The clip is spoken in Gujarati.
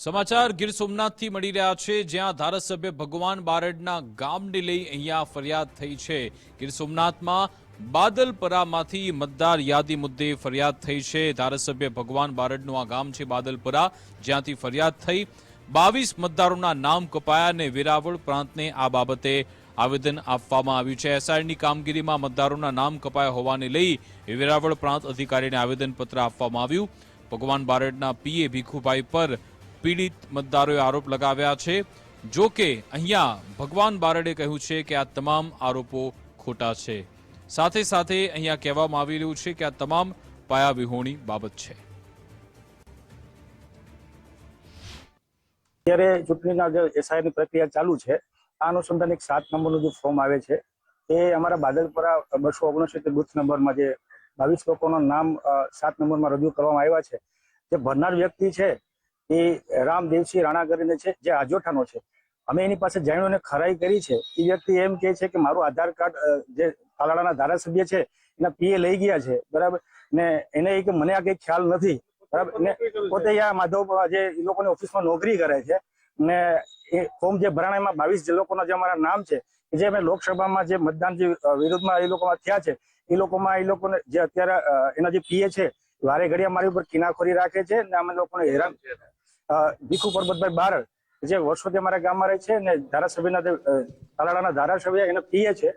સમાચાર ગીર સોમનાથથી મળી રહ્યા છે, જ્યાં ધારાસભ્ય ભગવાન બારડના ગામને લઈ અહીંયા ફરિયાદ થઈ છે. ગીર સોમનાથમાં બાદલપરામાંથી મતદાર યાદી મુદ્દે ફરિયાદ થઈ છે. ધારાસભ્ય ભગવાન બારડનું આ ગામ છે બાદલપરા, જ્યાંથી ફરિયાદ થઈ બાવીસ મતદારોના નામ કપાયા અને વેરાવળ પ્રાંતને આ બાબતે આવેદન આપવામાં આવ્યું છે. એસઆઈની કામગીરીમાં મતદારોના નામ કપાયા હોવાને લઈ વેરાવળ પ્રાંત અધિકારીને આવેદનપત્ર આપવામાં આવ્યું. ભગવાન બારડના પીએ ભીખુભાઈ પર પીડિત મતદારોએ આરોપ લગાવ્યા છે. જો કે અહીંયા ભગવાન બારડે કહ્યું છે કે આ તમામ આરોપો ખોટા છે. સાથે સાથે અહીંયા કહેવામાં આવી રહ્યું છે કે આ તમામ પાયાવિહોણી બાબત છે. અત્યારે ચૂંટણીના જે એસઆઈની પ્રક્રિયા ચાલુ છે, આ અનુસંધાન એક સાત નંબરનું જે ફોર્મ આવે છે, એ અમારા બાદલપરા બસો ઓગણસિત્તેર બુથ નંબરમાં જે બાવીસ લોકોના નામ સાત નંબરમાં રજૂ કરવામાં આવ્યા છે. જે ભરનાર વ્યક્તિ છે એ રામદેવસિંહ રાણા કરીને છે, જે આજોઠાનો છે. અમે એની પાસે જાણ્યું અને ખરાઈ કરી છે. એ વ્યક્તિ એમ કે છે કે મારું આધાર કાર્ડ જે તાલાળાના ધારાસભ્ય છે, એના પીએ લઈ ગયા છે. બરાબર? ને એને એ કે મને આ કઈ ખ્યાલ નથી. બરાબર? ને પોતે આ માધવ જે એ લોકોની ઓફિસમાં નોકરી કરે છે, ને એ ફોર્મ જે ભરાણા એમાં બાવીસ જે લોકોના જે અમારા નામ છે જે અમે લોકસભામાં જે મતદાન જે વિરોધમાં એ લોકોમાં થયા છે, એ લોકોમાં એ લોકોને જે અત્યારે એના જે પીએ છે, વારે ઘડી અમારી ઉપર કિનાખોરી રાખે છે, ને અમે લોકોને હેરાન ભીખુ પરબતભાઈ બારડ, જે વર્ષોથી અમારા ગામમાં રહે છે ને ધારાસભ્યના તાલાળાના ધારાસભ્ય એના પીએ છે.